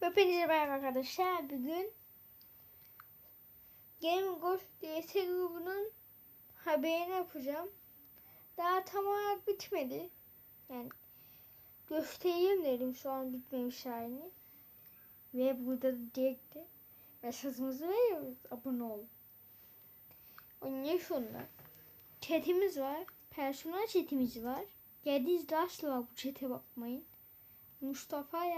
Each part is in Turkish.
Hepinize merhaba arkadaşlar. Bugün Game Ghost DS grubunun haberini yapacağım. Daha tam olarak bitmedi. Yani göstereyim dedim şu an bitmemiş halini. Ve burada da direkt de mesajımızı veriyoruz. Abone ol. Onun sonunda chatimiz var. Personel chatimiz var. Geldiğiniz asla var bu chat'e bakmayın. Mustafa ile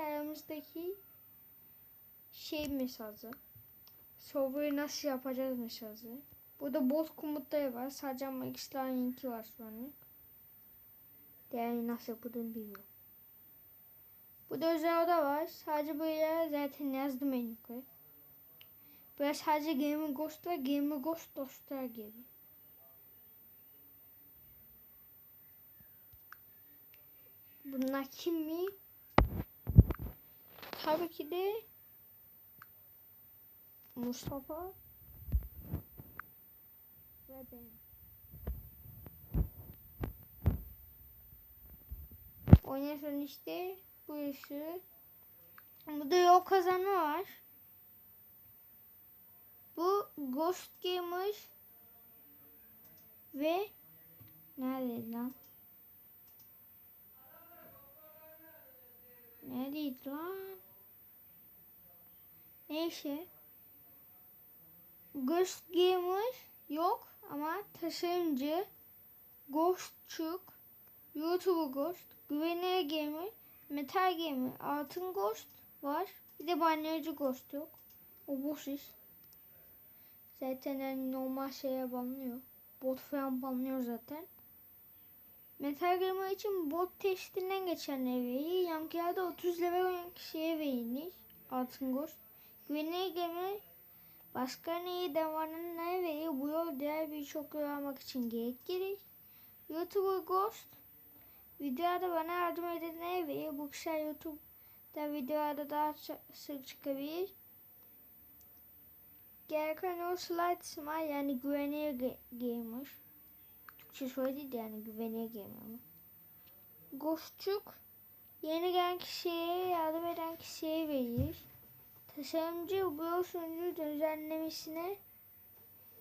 şey mesajı. Server'ı nasıl yapacağız mesajı. Burada bot komutları var. Sadece ama iki linki var şu anlık. Yani nasıl yapıldığını bilmiyorum. Burada özel oda var. Sadece böyle zaten yazdım en yukarı. Böyle sadece Game Ghost ve Game Ghost dostlar gibi. Bunlar kim mi? Tabii ki de Mustafa ve ben. Sonra işte bu işi. Burada yol kazanı var. Bu Ghost Gamer ve nerede lan? Neredeydi lan? Neyse. Ghost Gamer yok ama tasarımcı Ghostçuk, YouTuber Ghost, Güvenilir Gamer, Metal Gamer, Altın Ghost var. Bir de banyocu Ghost yok. O boş iş. Zaten yani normal şeye banlıyor. Bot falan banlıyor zaten. Metal Gamer için bot testinden geçen eveyi Yankılarda 30 level olan kişiye verilir. Altın Ghost. Güvenilir Gamer başka damarının ne veriyor bu yol diğer birçok yol almak için gerekir. YouTuber Ghost videoda bana yardım eden ne veriyor bu kişiler YouTube'da videolarda daha sık çıkabilir. Gereken o slide smile yani güvenilir gamer. Türkçe söyledi yani güvenilir gamer. Ghostçuk yeni gelen kişiye yardım eden kişiye verir. Tasarımcı bu sunucu düzenlemesine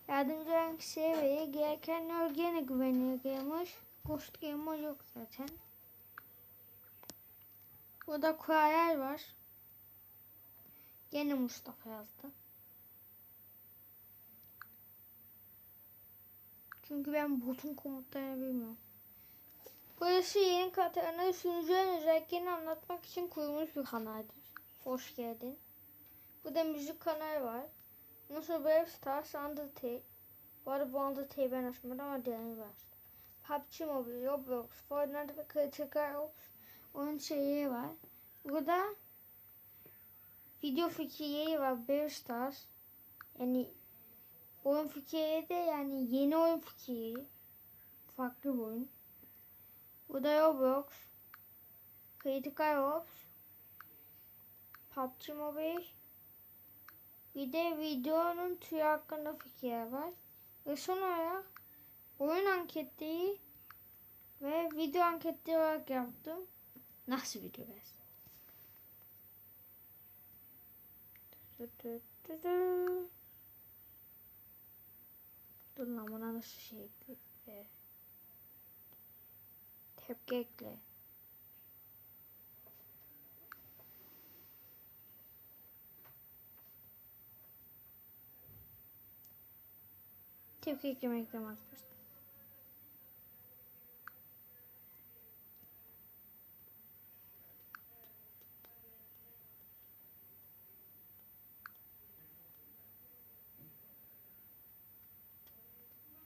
yardımcı olan kişiye verir. Gereken yol gene güvenilir gamer. Ghost gamer yok zaten. Burada kurayel var. Gene Mustafa yazdı. Çünkü ben botun komutlarını bilmiyorum. Burası yeni Katarina sunucuların özelliklerini anlatmak için kurulmuş bir kanaldır. Hoş geldin. Burada müzik kanalı var. Nasıl Brave Stars, Undertale. Bu arada bu Undertale'i ben açmadım ama diğerini var. PUBG Mobile, Roblox, Fortnite ve Critical Ops oyun şeyleri var. Burada video fikirleri var. Brave Stars. Yani oyun fikirleri de yani yeni oyun fikri. Farklı bir oyun. Bu da Roblox. Critical Ops. PUBG Mobile. Bir de videonun türü hakkında fikir var. Ve son olarak oyun anketleri ve video anketleri olarak yaptım. Nasıl video versin? Dur lan buna nasıl şey ekle? Tepki ekle. Tepki eklemek eklemez.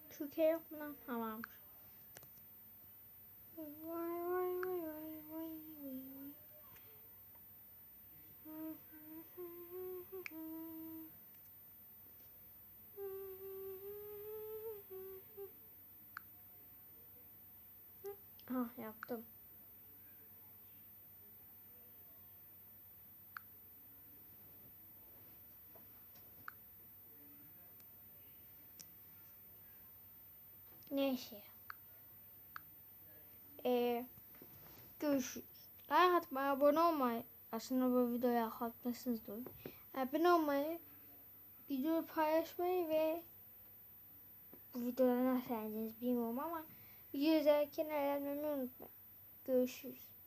Türkiye lan? Tamam. Ah yaptım. Neyse. Ee, görüşürüz. Like atmayı, abone olmayı Aslında bu videoya kalkmışsınız da. Abone olmayı, videoyu paylaşmayı ve bu videoda nasıl beğendiniz bilmiyorum ama izlerken eğlenmeyi unutmayın. Görüşürüz.